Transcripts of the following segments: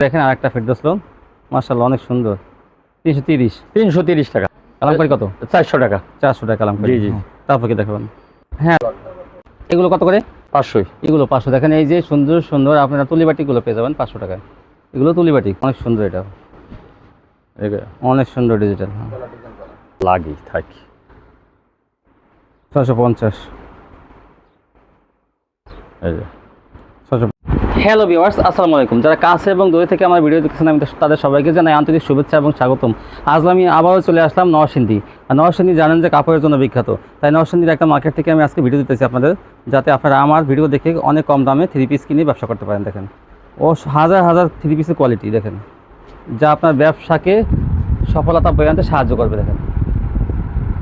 দেখেন আর একটা ফেরদৌস লোন। মার্শাল্লাহ অনেক সুন্দর। তিনশো তিরিশ। তিনশো তিরিশ টাকা। কালামকারি কত? চারশো টাকা। চারশো টাকা কালামকারি জি, জি। হ্যাঁ, তারপর কি দেখাবেন? হ্যাঁ। এগুলো কত করে? পাঁচশোই। এগুলো পাঁচশো। দেখেন এই যে সুন্দর সুন্দর আপনারা তুলিবাটিগুলো পেয়ে যাবেন পাঁচশো টাকায়। এগুলো তুলিবাটি অনেক সুন্দর এটা। অনেক সুন্দর ডিজিটাল লাগি থাকি। ছশো পঞ্চাশ। এই যে। ছশো হ্যালো ভিওয়ার্স আসসালামু আলাইকুম। যারা কাছে এবং দূরে থেকে আমার ভিডিও দেখছেন আমি তাদের সবাইকে জানাই আন্তরিক শুভেচ্ছা এবং স্বাগতম। আজ আমি আবারও চলে আসলাম নরসিংদী। আর নরসিংদী জানেন যে কাপড়ের জন্য বিখ্যাত। তাই নরসিন্দির একটা মার্কেট থেকে আমি আজকে ভিডিও দিতেছি আপনাদের, যাতে আপনারা আমার ভিডিও দেখে অনেক কম দামে থ্রি পিস কিনে ব্যবসা করতে পারেন, দেখেন। ও হাজার হাজার থ্রি পিসের কোয়ালিটি দেখেন। যা আপনার ব্যবসাকে সফলতা বয়ে আনতে সাহায্য করবে, দেখেন।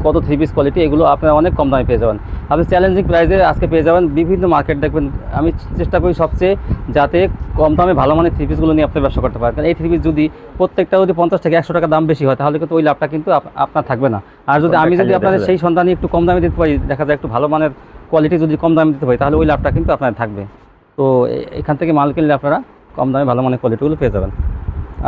কত থ্রি পিস কোয়ালিটি এগুলো আপনারা অনেক কম দামে পেয়ে যাবেন। আপনি চ্যালেঞ্জিং প্রাইসে আজকে পেয়ে যাবেন। বিভিন্ন মার্কেট দেখবেন। আমি চেষ্টা করি সবচেয়ে যাতে কম দামে ভালো মানের থ্রি পিসগুলো নিয়ে আপনি ব্যবসা করতে পারেন। কারণ এই থ্রি পিস যদি প্রত্যেকটা যদি পঞ্চাশ থেকে একশো টাকা দাম বেশি হয় তাহলে কিন্তু ওই লাভটা কিন্তু আপনার থাকবে না। আর যদি আমি যদি আপনাদের সেই সন্ধানে একটু কম দামে দিতে পারি দেখা যায় একটু ভালো মানের কোয়ালিটি যদি কম দামে দিতে পারি তাহলে ওই লাভটা কিন্তু আপনার থাকবে। তো এখান থেকে মাল কিনলে আপনারা কম দামে ভালো মানের কোয়ালিটিগুলো পেয়ে যাবেন।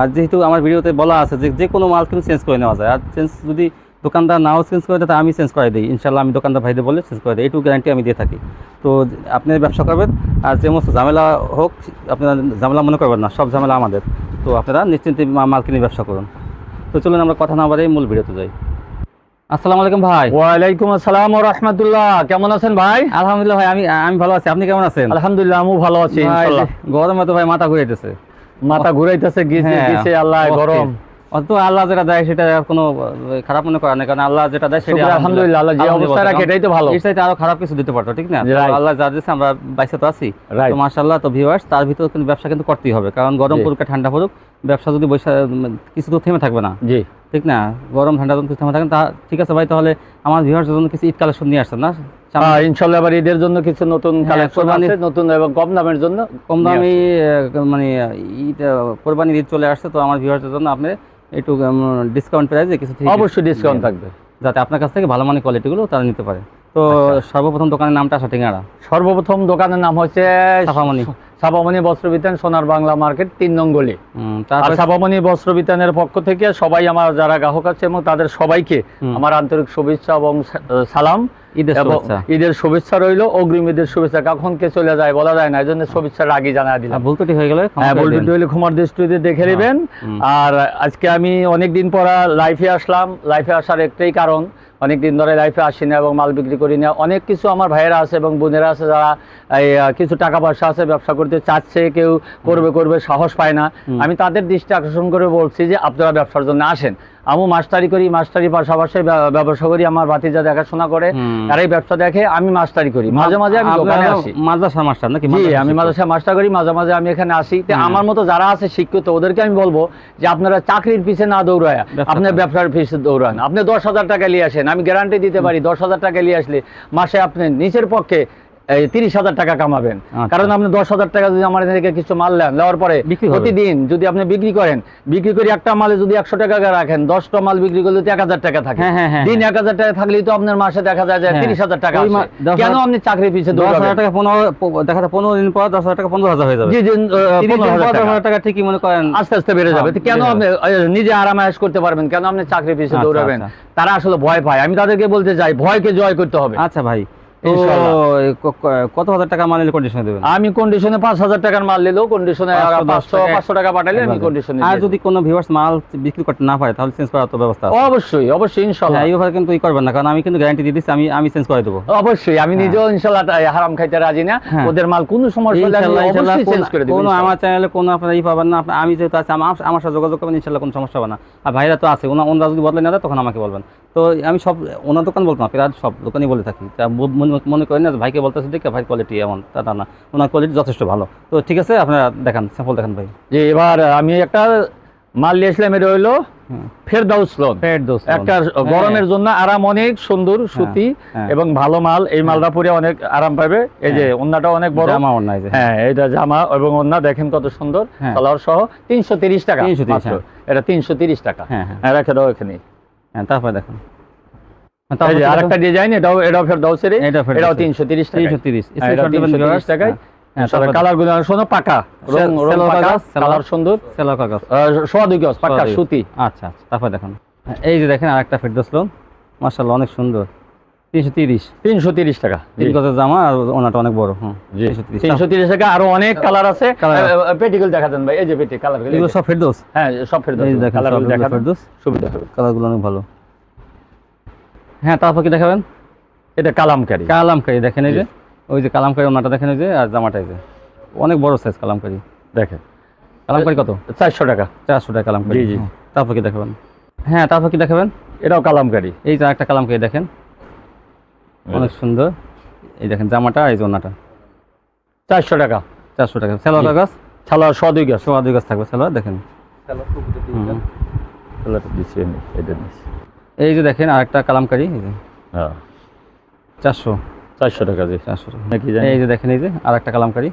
আর যেহেতু আমার ভিডিওতে বলা আছে যে যে কোনো মাল কিন্তু চেঞ্জ করে নেওয়া যায়। আর চেঞ্জ যদি দোকানদার নাও চেঞ্জ করে দেয় আমি চেঞ্জ করে দিই। ইনশাল্লাহ আমি দোকানদার ভাইদের বলে চেঞ্জ করে দিই। এইটুকু গ্যারান্টি আমি দিয়ে থাকি। তো আপনি ব্যবসা করবেন আর যে সমস্ত ঝামেলা হোক আপনারা ঝামেলা মনে করবেন না সব ঝামেলা আমাদের। তো আপনারা নিশ্চিন্তে মাল কিনে ব্যবসা করুন। তো চলুন আমরা কথা না বাড়াই মূল ভিডিওতে যাই। আসসালামু আলাইকুম ভাই। ওয়ালাইকুম আসসালাম রহমতুল্লাহ। কেমন আছেন ভাই? আলহামদুলিল্লাহ ভাই আমি আমি ভালো আছি। আপনি কেমন আছেন? আলহামদুলিল্লাহ আমিও ভালো আছি গরমে তো ভাই মাথা ঘুরাইতেছে। মাথা ঘুরাইতেছে গিয়েছে গিয়েছে আল্লাহ গরম। অথচ আল্লাহ যেটা দেয় সেটা কোনো খারাপ মনে করা না কারণ আল্লাহ যেটা দেয় সেটা আলহামদুলিল্লাহ। আল্লাহ যে অবস্থা রাখে এটাই তো ভালো। এর চাইতে আরও খারাপ কিছু দিতে পারতো ঠিক না? আল্লাহ যা দিয়েছে আমরা বাইসে তো আছি। তো মাশাআল্লাহ তো ভিউয়ার্স তার ভিতরে কিন্তু ব্যবসা কিন্তু করতেই হবে কারণ গরম। পড়ুক ঠান্ডা পড়ুক ব্যবসা যদি বৈশা কিছু তো থেমে থাকবে না। জি। ঠিক না? গরম ঠান্ডা যখন কিছু থেমে থাকবে তা ঠিক আছে ভাই তাহলে আমার ভিউয়ার্সের জন্য কিছু ঈদ কালেকশন নিয়ে আসছেন না? হ্যাঁ, ইনশাআল্লাহ এবার ঈদের জন্য কিছু নতুন হ্যাঁ, কালেকশন আছে নতুন এবং কম দামের জন্য কম দামি মানে ঈদ কোরবানির ঈদ চলে আসছে তো আমার ভিউয়ার্সের জন্য আপনি একটু ডিসকাউন্ট প্রাইসে কিছু অবশ্যই ডিসকাউন্ট থাকবে। যাতে আপনার কাছ থেকে ভালো মানের কোয়ালিটিগুলো তারা নিতে পারে। তো আচ্ছা। সর্বপ্রথম দোকানের নামটা আসা ঠিকানা সর্বপ্রথম দোকানের নাম হচ্ছে সাফামণি। সাবামণি বস্ত্র বিতান সোনার বাংলা মার্কেট তিন নং গলি। আর সাবামণি বস্ত্র বিতানের পক্ষ থেকে সবাই আমার যারা গ্রাহক আছে এবং তাদের সবাইকে আমার আন্তরিক শুভেচ্ছা এবং সালাম। ঈদের শুভেচ্ছা। রইল অগ্রিম ঈদের শুভেচ্ছা। কখন কে চলে যায় বলা যায় না এই জন্য শুভেচ্ছার আগে জানা দিলাম। আর হয়ে গেলে হ্যাঁ বলবেন দিন। ক্ষমার দৃষ্টিতে দেখে নেবেন। আর আজকে আমি অনেক দিন পর লাইফে আসলাম। লাইফে আসার একটাই কারণ অনেক দিন ধরে লাইফে আসি না এবং মাল বিক্রি করি না। অনেক কিছু আমার ভাইয়েরা আছে এবং বোনেরা আছে যারা কিছু টাকা পয়সা আছে ব্যবসা করতে চাচ্ছে কেউ করবে করবে সাহস পায় না। আমি তাদের দৃষ্টি আকর্ষণ করে বলছি যে আপনারা ব্যবসার জন্য আসেন। আমি মাস্টারি করি মাস্টারি পাশাপাশি ব্যবসা করি আমার ভাতিজা দেখাশোনা করে তারাই ব্যবসা দেখে আমি মাস্টারি করি। মাঝে মাঝে আমি দোকানে আসি। মাদ্রাসার মাস্টার নাকি? জি আমি? মাদ্রাসায় মাস্টার করি মাঝে মাঝে আমি এখানে আসি। তো আমার মতো যারা আছে শিক্ষিত ওদেরকে আমি বলব যে আপনারা চাকরির পিছে না দৌড়ায়। ব্যবসা আপনি ব্যবসার পিছে দৌড়ান। আপনি দশ হাজার টাকা নিয়ে আসেন আমি গ্যারান্টি দিতে পারি দশ হাজার টাকা নিয়ে আসলে মাসে আপনি নিচের পক্ষে এই তিরিশ হাজার টাকা কামাবেন। আচ্ছা। কারণ আপনি দশ হাজার টাকা যদি আমার থেকে কিছু মাল নেন নেওয়ার পরে প্রতিদিন যদি আপনি বিক্রি করেন বিক্রি করে একটা মালে যদি একশো টাকা রাখেন দশটা মাল বিক্রি করলে তো এক হাজার টাকা থাকে। হ্যাঁ, হ্যাঁ, হ্যাঁ, দিন। এক হাজার টাকা থাকলেই তো আপনার মাসে দেখা যায় যে। তিরিশ হাজার টাকা কেন আপনি চাকরির পিছিয়ে দশ হাজার টাকা পনেরো দেখা যায় পনেরো দিন পর দশ হাজার টাকা পনেরো হাজার হয়ে যাবে। জি পনেরো হাজার টাকা। ঠিকই মনে করেন? আস্তে আস্তে বেড়ে যাবে। কেন আপনি নিজে আরামায়াস করতে পারবেন? কেন আপনি চাকরি পিছিয়ে আচ্ছা, দৌড়াবেন? আচ্ছা। তারা আসলে ভয় পায়। আমি তাদেরকে বলতে চাই ভয়কে জয় করতে হবে। আচ্ছা ভাই। তো কত হাজার টাকা মানের কন্ডিশনে দেবেন? আমি কন্ডিশনে পাঁচ হাজার টাকার মাল নিলেও কন্ডিশনে পাঁচশো, পাঁচশো টাকা- পাঠালে আমি কন্ডিশনে আর যদি কোনো ভিউয়ার্স মাল বিক্রি করতে না পারে তাহলে চেঞ্জ করার তো ব্যবস্থা অবশ্যই অবশ্যই ইনশাল্লাহ হ্যাঁ এই ব্যাপারে কিন্তু ই করবেন না কারণ আমি কিন্তু গ্যারান্টি দিয়ে দিচ্ছি আমি আমি চেঞ্জ করে দেবো। অবশ্যই আমি হ্যাঁ। নিজেও ইনশাল্লাহ হারাম খাইতে রাজি না। হ্যাঁ। ওদের মাল কোনো সমস্যা হলে চেঞ্জ করে কোনো- দেবো কোনো আমার চ্যানেলে কোনো আপনারা ই পাবেন না আমি যেহেতু আছে আমার আমার সাথে যোগাযোগ করবেন ইনশাল্লাহ কোনো সমস্যা হবে না। আর ভাইরা তো আছে ওনারা যদি বদলে না দেয় তখন আমাকে বলবেন। তো আমি সব ওনার দোকান বলতাম না প্রায় সব দোকানই বলে থাকি। মনে- মনে করেন না ভাইকে বলতেছে দেখে ভাই কোয়ালিটি এমন। তা না ওনার কোয়ালিটি যথেষ্ট ভালো। তো ঠিক আছে আপনারা দেখান স্যাম্পল দেখান ভাই। যে এবার আমি একটা মাল নিয়ে আসলাম এটা হইল ফেরদাউস লোন পেট একটা হ্যাঁ। গরমের জন্য আরাম অনেক সুন্দর সুতি হ্যাঁ। এবং ভালো মাল। এই মালটা পরে অনেক আরাম পাবে। এই যে হ্যাঁ। ওন্নাটা অনেক বড়। জামা হ্যাঁ এটা জামা এবং ওন্না দেখেন কত সুন্দর। হ্যাঁ। সালোয়ার সহ তিনশো তিরিশ টাকা 330 মাত্র। হ্যাঁ। এটা তিনশো তিরিশ টাকা। হ্যাঁ হ্যাঁ। হ্যাঁ রেখে দাও এখানে হ্যাঁ তারপরে দেখুন হ্যাঁ, এই তারপর যে কি আরেকটা ডিজাইন এটাও এটাও ফেরদাউসের এটা এটাও তিনশো তিরিশ টাকা 330 হ্যাঁ, 330। টাকায়। হ্যাঁ। হ্যাঁ, কালারগুলো পাকা। কালার সুন্দর। সোয়া দুই গজ পাকা সুতি। আচ্ছা আচ্ছা তারপর দেখুন। হ্যাঁ, এই যে দেখেন আরেকটা ফেরদোস লোন মার্শাল্লাহ অনেক সুন্দর। তিনশো তিরিশ। তিনশো তিরিশ টাকা। তিন গজের জামা আর ওনাটা অনেক বড়। তিনশো তিরিশ। টাকা আরও অনেক কালার আছে। আছে। দেখা দেন ভাই এই যে পেটি কালার এগুলো সব ফেরদোস? হ্যাঁ সব দেখেন কালার দেখা ফেরদোস। সুবিধা হবে। কালারগুলো অনেক ভালো। হ্যাঁ তারপর কি দেখাবেন? এটা কালামকারি। কালামকারি দেখেন এই যে। ওই যে কালামকারি ওনাটা দেখেন এই যে আর জামাটা এই যে। অনেক বড় সাইজ কালামকারি। দেখেন। কালামকারি কত? চারশো টাকা। চারশো টাকা কালামকারি। জি, জি। তারপর কি দেখাবেন? হ্যাঁ তারপর কি দেখাবেন? এটাও কালামকারি। এই যে একটা কালামকারি দেখেন। অনেক সুন্দর। এই দেখেন জামাটা এই যে ওনাটা চারশো টাকা। চারশো টাকা। সেলোয়ার জি। কাগজ? ছালোয়ার সোয়া দুই গজ। সোয়া দুই গাছ থাকবে সেলোয়ার দেখেন। হুম। দিচ্ছি এটা নিচ্ছি। এই যে দেখেন আরেকটা কালামকারি হ্যাঁ। চারশো। চারশো টাকা দিয়ে। চারশো টাকা। নাকি এই যে দেখেন এই যে আর একটা কালামকারি।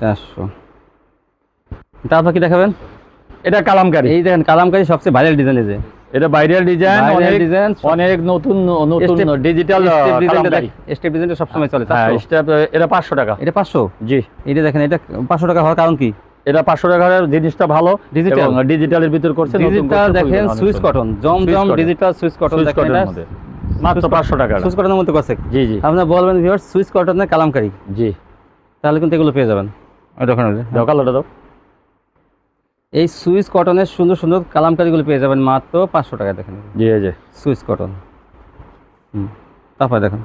চারশো। তারপর কি দেখাবেন? এটা কালামকারি। এই দেখেন কালামকারি সবচেয়ে ভাইরাল ডিজাইন এই যে। এটা বাইরের ডিজাইন অনেক সব- অনেক নতুন নতুন ডিজিটাল স্টেপ ডিজাইনটা সবসময় চলে হ্যাঁ স্টেপ এটা পাঁচশো টাকা। এটা পাঁচশো? জি। এটা দেখেন এটা পাঁচশো টাকা হওয়ার কারণ কি? এটা পাঁচশো টাকার জিনিসটা ভালো ডিজিটাল ডিজিটালের ভিতর করছে ডিজিটাল দেখেন সুইচ কটন জম জম ডিজিটাল সুইচ কটন সুইচ দেখেন। মাত্র পাঁচশো টাকা সুইচ কটনের মধ্যে করছে জি জি। আপনারা বলবেন ভিউয়ার্স সুইচ কটনের কালামকারি। জি। তাহলে কিন্তু এগুলো পেয়ে যাবেন। ওই দেখেন ওই দাও কালোটা দাও। এই সুইচ কটনের সুন্দর সুন্দর কালামকারিগুলো পেয়ে যাবেন মাত্র পাঁচশো টাকা দেখেন। জি এই যে। সুইচ কটন হুম তারপরে দেখেন।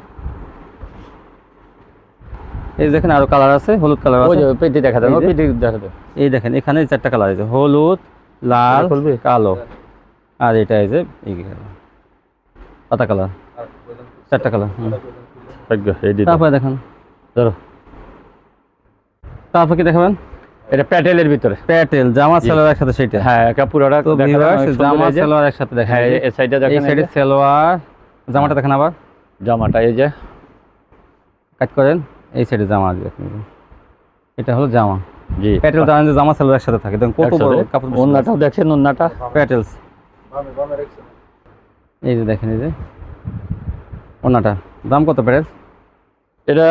এই দেখেন আরও কালার আছে হলুদ কালার আছে। পেটি দেখা দেন এই ওই যে। পেটি দেখা দেন এই দেখেন এখানে চারটা কালার আছে হলুদ লাল কালো। আর এটা এই যে এই কালার পাতা কালার। চারটা কালার তারপরে দেখেন। ধরো। তারপর কি দেখাবেন? এটা প্যাটেলের ভিতরে। প্যাটেল জামা সেলোয়ার একসাথে সেটা হ্যাঁ একা পুরোটা দেখা জামা সেলোয়ার একসাথে দেখেন। হ্যাঁ এই যে। এই সাইডে দেখেন এই সাইডে। সেলোয়ার জামাটা দেখেন আবার। জামাটা এই যে। কাট করেন। এই সাইডে জামা আছে দেখেন এটা হলো জামা। জি। প্যাটেল জানেন যে জামা সেলোয়ার একসাথে থাকে। দেখেন কত বড় কাপড় ওন্নাটাও দেখছেন ওন্নাটা প্যাটেলস এই যে দেখেন এই যে। ওনাটা দাম কত প্যাটেলস এটা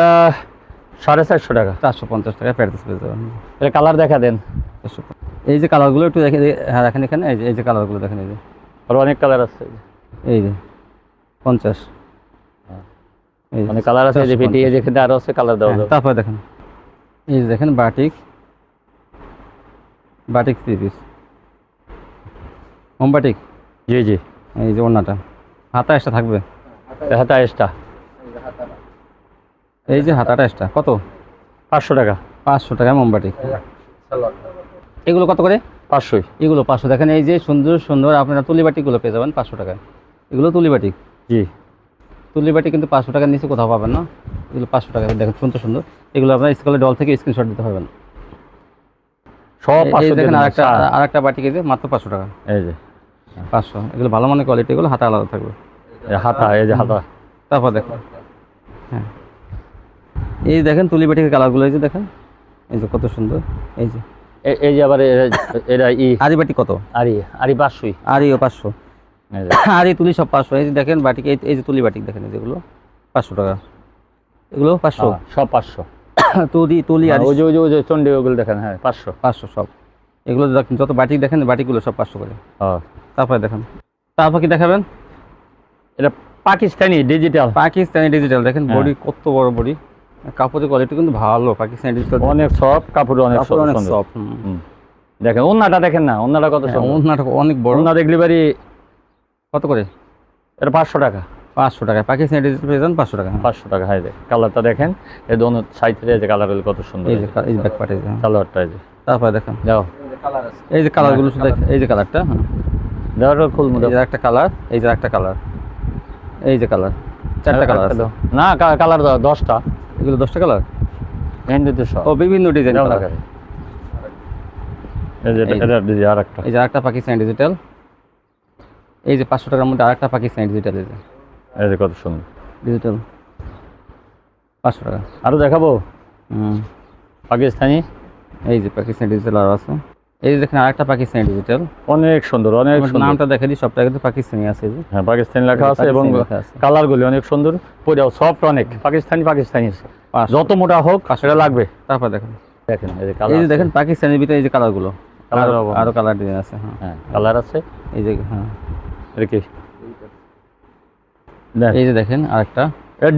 সাড়ে চারশো টাকা। চারশো পঞ্চাশ টাকা প্যাটেলস পেয়ে যাবেন। এটা কালার দেখা দেন। 450 এই যে কালারগুলো একটু দেখে হ্যাঁ দেখেন এখানে। এই যে এই যে কালারগুলো দেখেন এই যে। আর অনেক কালার আছে। এই যে পঞ্চাশ। যে, কালার আছে যে 450 পেটি এই যে এখানে আরও আছে কালার দেওয়া হ্যাঁ, যাবে তারপরে দেখেন। এই যে দেখেন batik batik three piece home batik জি জি। এই যে ওড়নাটা। হাতা এক্সট্রা থাকবে? হাতা এক্সট্রা এই যে হাতাটা এক্সট্রা কত? পাঁচশো টাকা। পাঁচশো টাকা মোমবাটিক এগুলো কত করে? পাঁচশোই। এগুলো পাঁচশো। দেখেন এই যে সুন্দর সুন্দর আপনারা তুলিবাটিগুলো পেয়ে যাবেন পাঁচশো টাকা এগুলো তুলিবাটিক জি। তুলিবাটি কিন্তু পাঁচশো টাকার নিচে কোথাও পাবেন না। এগুলো পাঁচশো টাকা দেখেন সুন্দর সুন্দর। এগুলো আপনার স্কুলের ডল থেকে স্ক্রিনশট দিতে পারবেন। সব এই- এই পাঁচশো দেখেন আরেকটা সার। আরেকটা বাটিক এই মাত্র পাঁচশো টাকা। এই যে। পাঁচশো। এগুলো ভালো মানের কোয়ালিটি এগুলো হাতা আলাদা থাকবে। হাতা এই যে হাতা। তারপর দেখেন। হ্যাঁ। এই দেখেন তুলিবাটিকের কালারগুলো এই যে দেখেন। এই যে কত সুন্দর। এই যে। এই যে আবার এরা- ই। আরি বাটি কত? আরি আরি পাঁচশোই। আরিও পাঁচশো। আর এই তুলি সব পাঁচশো এই যে দেখেন বাটিক এই যে তুলি বাটিক দেখেন যেগুলো পাঁচশো টাকা। এগুলো পাঁচশো? হ্যাঁ, সব পাঁচশো। তুলি তুলি আর হ্যাঁ, ওই যে ওই যে চন্ডী ওগুলো দেখেন হ্যাঁ পাঁচশো। পাঁচশো সব। এগুলো দেখেন যত বাটিক দেখেন বাটিকগুলো সব পাঁচশো করে। তারপরে দেখেন। তারপর কি দেখাবেন? এটা পাকিস্তানি ডিজিটাল পাকিস্তানি ডিজিটাল দেখেন হ্যাঁ। বডি কত বড় বডি। কাপড়ের কোয়ালিটি কিন্তু ভালো পাকিস্তানি ডিজিটাল অনেক সফট কাপড় অনেক অনেক। সফট হুম। দেখেন ওন্নাটা দেখেন না ওন্নাটা কত নাটক অনেক বড়। ওন্না দেখলি বাড়ি কত করে এটা পাঁচশো টাকা পাঁচশো টাকা পাকিস্তানি ডিজিটাল পেয়ে যান পাঁচশো টাকা হ্যাঁ। পাঁচশো টাকা হাই কালারটা দেখেন এই দোনো সাইড থেকে যে কালার কত সুন্দর এই যে এই যে ব্যাক পার্টে কালারটা এই যে তারপরে দেখেন যাও এই যে কালারগুলো শুধু দেখেন এই যে কালারটা হ্যাঁ দাও খুলমু এই যে একটা কালার এই যে একটা কালার এই যে কালার চারটা কালার আছে না কালার দাও দশটা এগুলো দশটা কালার হিন্দুতে সব ও বিভিন্ন ডিজাইন কালার এই যে এটা ডিজি আর একটা এই যে আরেকটা পাকিস্তানি ডিজিটাল এই যে পাঁচশো টাকার মধ্যে আরেকটা পাকিস্তানি ডিজিটাল এই যে। এই যে কত সুন্দর। ডিজিটাল পাঁচশো টাকা। আরও দেখাবো? হুম। পাকিস্তানি? এই যে পাকিস্তানি ডিজিটাল আর আছে। এই যে দেখেন আরেকটা পাকিস্তানি ডিজিটাল অনেক সুন্দর অনেক সুন্দর। নামটা দেখে দিই সবটা কিন্তু পাকিস্তানি আছে যে। হ্যাঁ পাকিস্তানি লেখা আছে এবং। কালারগুলি অনেক সুন্দর। পরেও সফট অনেক। পাকিস্তানি পাকিস্তানি। আছে যত মোটা হোক সেটা লাগবে। তারপর দেখেন। দেখেন এই যে কালার এই যে দেখেন পাকিস্তানের ভিতরে এই যে কালারগুলো Colour আরও কালার ডিজাইন আছে হ্যাঁ। হ্যাঁ কালার আছে। এই যে হ্যাঁ। এটা কি? এই যে দেখেন আরেকটা।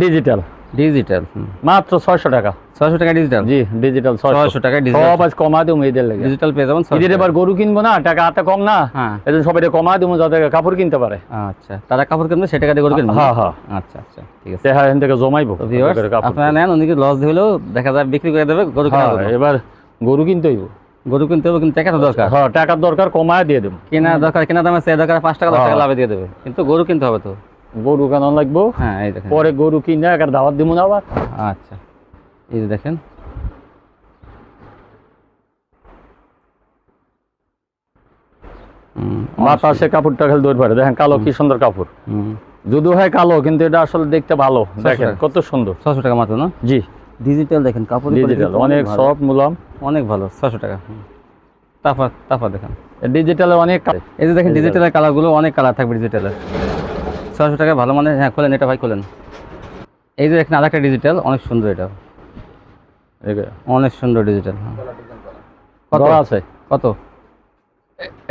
ডিজিটাল ডিজিটাল মাত্র ছয়শো টাকা। ছয়শো টাকা ডিজিটাল জি ডিজিটাল ছয়শো। টাকা সব আজ কমা দেবো এদের লেগে। ডিজিটাল পেয়ে যাবেন ঈদের এবার গরু কিনবো না টাকা হাতে কম না। হ্যাঁ। এজন্য সবাই কমা দেবো যাতে কাপড় কিনতে পারে। আচ্ছা তারা কাপড় কিনবে সেটা কাটে করে কিনবে? হ্যাঁ হ্যাঁ। আচ্ছা আচ্ছা ঠিক আছে। চেহারা এখান থেকে জমাইবো। আপনারা নেন উনিকে লস হলেও দেখা যায় বিক্রি করে দেবে গরু কেনা হ্যাঁ, এবার গরু কিনতে হইব। গরু কিনতে হবে কিন্তু টাকা তো দরকার। হ্যাঁ টাকার দরকার কমায় দিয়ে দেবো। কেনা দরকার কেনা দামে সে দরকার পাঁচ টাকা দশ টাকা হ্যাঁ। লাভে দিয়ে দেবে। কিন্তু গরু কিনতে হবে তো। গরু কেন লাগবো। হ্যাঁ এই দেখেন। পরে গরু কিনে দাওয়াত দিব না আবার। আচ্ছা। এই যে দেখেন। বাতাসে কাপড়টা খেলে দৌড় পারে। দেখেন কালো কি সুন্দর কাপড়। যদিও হয় কালো কিন্তু এটা আসলে দেখতে ভালো। দেখেন কত সুন্দর। ছশো টাকা মাত্র না? জি। ডিজিটাল দেখেন কাপড় ডিজিটাল অনেক সফট মুলাম। অনেক ভালো ছশো টাকা। তারপর তারপর দেখেন। ডিজিটালে অনেক এই যে দেখেন। ডিজিটালের কালারগুলো অনেক কালার থাকবে ডিজিটালের ছশো টাকা ভালো মানে হ্যাঁ খোলেন এটা ভাই খোলেন। এই যে দেখেন আরেকটা ডিজিটাল অনেক সুন্দর এটা। এই যে, অনেক সুন্দর ডিজিটাল কত? আছে। কত?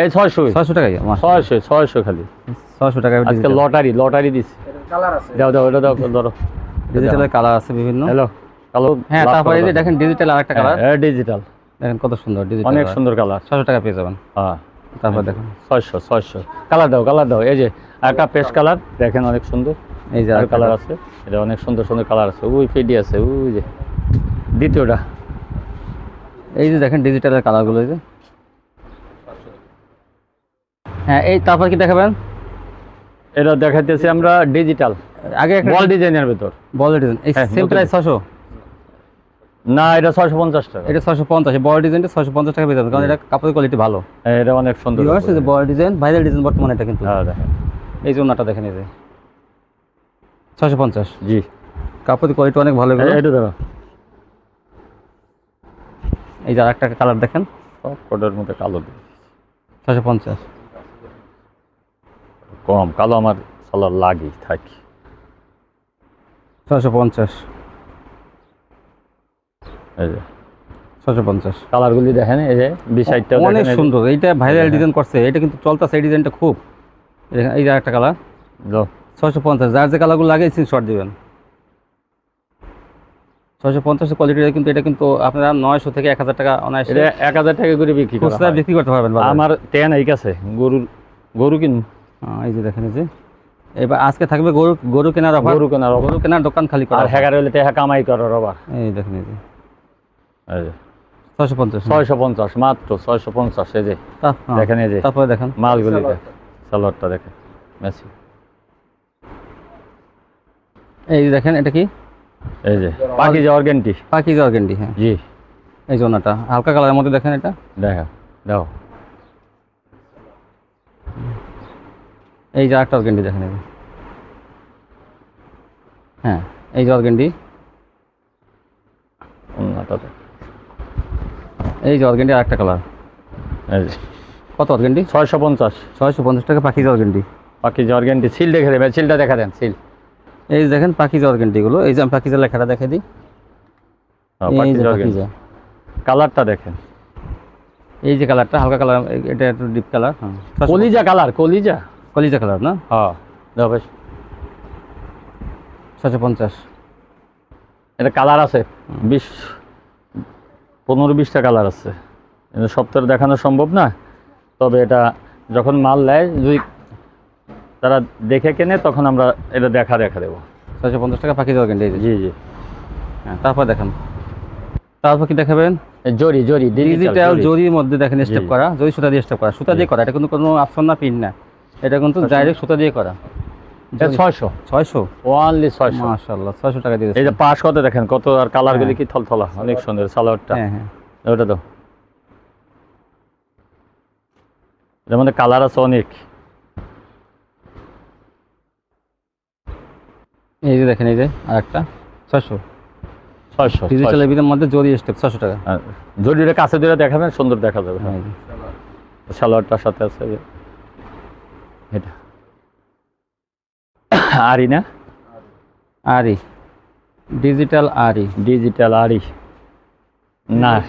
এই ছয়শো। ছয়শো টাকাই ছয়শো ছয়শো খালি। ছয়শো টাকা আজকে লটারি লটারি দিছি। দাও দাও এটা দাও ধরো। ডিজিটালের কালার আছে বিভিন্ন। হ্যালো কালো হ্যাঁ তারপরে এই যে দেখেন ডিজিটাল আরেকটা কালার হ্যাঁ ডিজিটাল দেখেন কত সুন্দর ডিজিটাল অনেক সুন্দর কালার ছশো টাকা পেয়ে যাবেন। হ্যাঁ। তারপর দেখেন। ছয়শো ছয়শো। কালার দাও কালার দাও। এই যে একটা পেস্ট কালার দেখেন অনেক সুন্দর। এই যে আর কালার আছে। এটা অনেক সুন্দর সুন্দর কালার আছে। ওই ফেডি আছে ওই যে। দ্বিতীয়টা। এই যে দেখেন ডিজিটালের কালারগুলো এই যে। হ্যাঁ এই তারপর কি দেখাবেন? এটা দেখাইতেছি আমরা ডিজিটাল আগে বল ডিজাইনের ভেতর। বল ডিজাইন এই হ্যাঁ, সেম প্রাইস ছশো না এটা ছয়শো পঞ্চাশ টাকা। এটা ছশো পঞ্চাশ বল ডিজাইনটা ছশো পঞ্চাশ টাকা পেয়ে কারণ এটা কাপড়ের কোয়ালিটি ভালো। এটা অনেক সুন্দর বল ডিজাইন ভাইরাল ডিজাইন বর্তমানে এটা কিন্তু। হ্যাঁ এই যে ওনাটা দেখেন এই যে। ছশো পঞ্চাশ। জি। কাপড়ের কোয়ালিটি অনেক ভালো এটা দেখো এই যে আরেকটা কালার দেখেন। সব কোটের মধ্যে কালো। ছশো পঞ্চাশ। কম কালো আমার সালার লাগি থাকি। ছশো পঞ্চাশ। এই যে। ছশো পঞ্চাশ। কালারগুলি দেখেন এই যে অনেক সুন্দর এইটা ভাইরাল হ্যাঁ। ডিজাইন করছে এটা কিন্তু চলতেছে এই ডিজাইনটা খুব। এই যে একটা কালার ছশো পঞ্চাশ যার যে কালারগুলো লাগে স্ক্রিনশট দিবেন। ছশো পঞ্চাশ কোয়ালিটির কিন্তু এটা কিন্তু আপনারা নয়শো থেকে এক হাজার টাকা অনায়াসে এটা এক হাজার টাকা করে বিক্রি খুচরা বিক্রি করতে পারবেন আমার টেন এই কাছে গরুর গরু কিন। হ্যাঁ, এই যে দেখেন যে। এবার আজকে থাকবে গরু গরু কেনার অফার। গরু কেনার গরু কেনার দোকান খালি করা। হলে টেহা কামাই করার আবার এই দেখেন এই যে। ছশো পঞ্চাশ। ছয়শো পঞ্চাশ মাত্র ছয়শো পঞ্চাশ এই যে। হ্যাঁ, দেখেন এই যে। তারপরে দেখেন। মালগুলি দেখ সালোয়ারটা দেখেন মেসি। এই যে দেখেন এটা কি? এই যে পাখি। যাওয়ার গ্যান্টি পাখি জর্গেন্ডি হ্যাঁ। জি। এই যে ওনাটা হালকা কালারের মধ্যে দেখেন এটা। দেখা দাও। এই যে আরেকটা অর্গেন্ডি দেখেন এই যে। হ্যাঁ এই যে অর্গেন্ডি অন্যটা দেখ। এই যে অর্গেন্ডি আরেকটা কালার এই কত অর্গেন্ডি? ছয়শো পঞ্চাশ। ছয়শো পঞ্চাশ টাকা পাখি অর্গেন্ডি। পাখি গ্যান্টি সিল দেখে দেবে সিলটা দেখা দেন সিল। এই যে দেখেন পাখি অর্গেন্ডিগুলো এই যে আমি পাখিজা লেখাটা দেখে দিই। হ্যাঁ, কালারটা দেখেন। এই যে কালারটা হালকা কালার এটা একটু ডিপ কালার হ্যাঁ। কলিজা কালার কলিজা। কলিজা কালার না? হ্যাঁ দাও বেশ। ছশো পঞ্চাশ। এটা কালার আছে বিশ পনেরো বিশটা কালার আছে। সপ্তাহে দেখানো সম্ভব না তবে এটা যখন মাল নেয় যদি তারা দেখে কেনে তখন আমরা এটা দেখা দেখা দেবো। ছয়শো পঞ্চাশ টাকা পাখি অর্গেন্ডি এই যে জি জি। হ্যাঁ তারপর দেখেন। তারপর কি দেখাবেন? জরি জরি ডিজিটাল জরির মধ্যে দেখেন স্টেপ করা জরি সুতা দিয়ে স্টেপ করা। সুতা দিয়ে করা এটা কিন্তু কোনো অপশন না পিন না। এটা কিন্তু ডাইরেক্ট সুতা দিয়ে করা। ছয়শো। ছয়শো? ওয়ানলি ছয়শো। মাশাল্লাহ ছয়শো টাকা দিয়ে এই যে পাশ কত দেখেন? কত আর কালারগুলি হ্যাঁ। কি থলথলা? অনেক সুন্দর সালোয়ারটা। হ্যাঁ হ্যাঁ। ওটা তো এটার মধ্যে কালার আছে অনেক। এই যে দেখেন এই যে আর একটা ছয়শো মধ্যে জরি স্টেপ ছয়শো টাকা। যদি কাছে দেখাবেন সুন্দর দেখা যাবে। হ্যাঁ। সালোয়ারটার সাথে আছে। এটা। আরই না? আরি। ডিজিটাল আরি ডিজিটাল আরি। না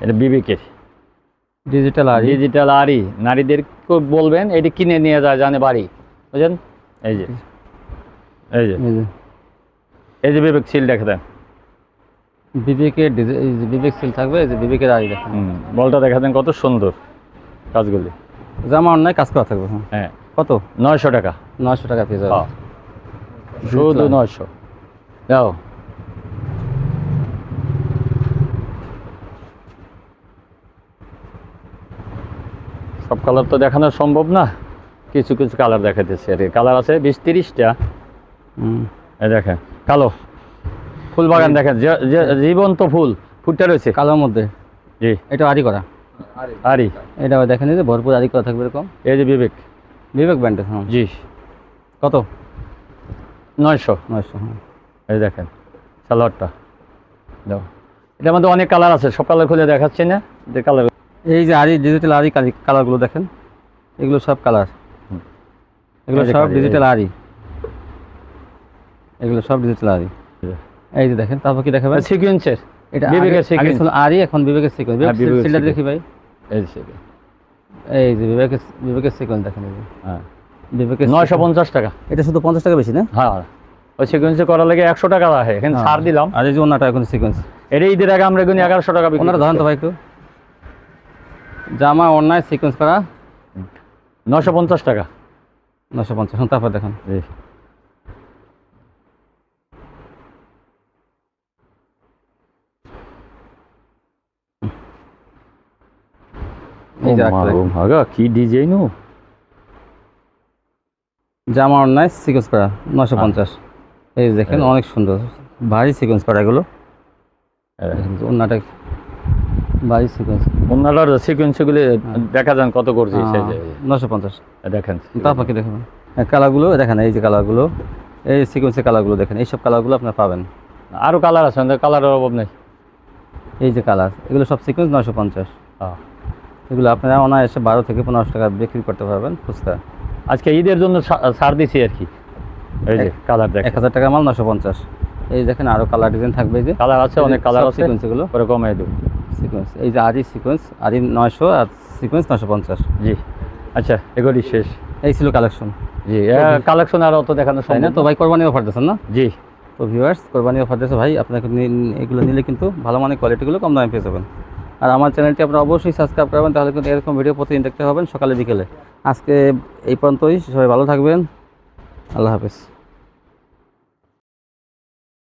এটা বিবেকের। ডিজিটাল আরি। ডিজিটাল আরি। নারীদের বলবেন এটি কিনে নিয়ে যায় জানে বাড়ি। বুঝলেন? এই যে। এই যে। এই যে। বিবেক সিল দেখে দেন। বিবেকের বিবেক সিল থাকবে এই যে বিবেকের আরি দেখেন হুম, বলটা দেখা দেন কত সুন্দর কাজগুলি। জামা অন্যায় কাজ করা থাকবে। হ্যাঁ হ্যাঁ। কত? নয়শো টাকা। নয়শো টাকা হ্যাঁ। শুধু নয়শো। যাও। সব কালার তো দেখানো সম্ভব না। কিছু কিছু কালার দেখাইতেছে আর কালার আছে বিশ তিরিশটা। দেখেন কালো। ফুল বাগান দেখেন জীবন্ত ফুল। ফুটটা রয়েছে। কালোর মধ্যে। জি। এটা আরি করা। আরি এটা দেখেন যে ভরপুর আরি করা থাকবে এরকম। এই যে বিবেক। বিবেক ব্যান্ডের হ্যাঁ। জি। কত? নয়শো। নয়শো হ্যাঁ। এই দেখেন সালোয়ারটা। দাও। এটার মধ্যে অনেক কালার আছে সব কালার খুলে দেখাচ্ছি না যে কালার এই যে আরি ডিজিটাল আরি কালারগুলো দেখেন এগুলো সব কালার। এগুলো সব ডিজিটাল। আরি এগুলো সব ডিজিটাল আরি এই যে। দেখেন তারপর কি দেখাবেন? সিকুয়েন্সের এটা বিবেকের আগে আরি এখন বিবেকের সিকোয়েন্স হ্যাঁ, বিবেকের sequence। দেখি ভাই এই যে এই যে বিবেকের বিবেকের সিকোয়েন্স দেখেন এই হ্যাঁ। নয়শো পঞ্চাশ টাকা। এটা শুধু পঞ্চাশ টাকা বেশি না? হ্যাঁ ওই সিকুয়েন্সে করার লাগে একশো টাকা রাখে এখানে হ্যাঁ। ছাড় দিলাম। আর এই যে ওনাটা এখন সিকোয়েন্স এটা ঈদের আগে আমরা এগুলো এগারোশো টাকা ওনারা ধরেন তো ভাই একটু। জামা অন্যায় সিকোয়েন্স করা। নশো পঞ্চাশ টাকা। নশো পঞ্চাশ তারপর দেখেন। কি ডিজাইন জামা অন্যায় সিকোয়েন্স করা নশো পঞ্চাশ। এই দেখেন অনেক সুন্দর ভারী সিকোয়েন্স ওনাটা ভারী সিকোয়েন্স সিকুয়েন্সগুলি দেখা যান কত করছি নশো পঞ্চাশ। দেখেন। তারপর কি দেখেন? কালারগুলো দেখেন এই যে কালারগুলো এই সিকোয়েন্সের কালারগুলো দেখেন এইসব কালারগুলো আপনার পাবেন। আরও কালার আছে কালারের অভাব নেই। এই যে কালার এগুলো সব সিকোয়েন্স নশো পঞ্চাশ। হ্যাঁ। এগুলো আপনারা অনায়াসে বারো থেকে পনেরোশো টাকা বিক্রি করতে পারবেন খুচরা। আজকে ঈদের জন্য সার দিছি আর কি। এই যে কালার এক দেখেন। হাজার টাকা মাল নশো পঞ্চাশ। এই দেখেন আরও কালার ডিজাইন থাকবে যে। কালার আছে অনেক কালার আছে। সিকোয়েন্স এগুলো। পরে কমাই দেবো। সিকোয়েন্স এই যে আরি সিকোয়েন্স আরি নয়শো আর সিকোয়েন্স নশো পঞ্চাশ। জি। আচ্ছা এগুলি শেষ। এই ছিল কালেকশন জি কালেকশন আর অত দেখানো তাই না? তো ভাই কোরবানি অফার দিচ্ছেন না? জি। তো ভিউয়ার্স কোরবানি অফার দিয়েছে ভাই আপনাকে এগুলো নিলে কিন্তু ভালো মানের কোয়ালিটিগুলো কম দামে পেয়ে যাবেন। আর আমার চ্যানেলটি আপনারা অবশ্যই সাবস্ক্রাইব করবেন, তাহলে কিন্তু এরকম ভিডিও প্রতিদিন দেখতে পাবেন সকালে বিকেলে। আজকে এই পর্যন্তই, সবাই ভালো থাকবেন। আল্লাহ হাফেজ।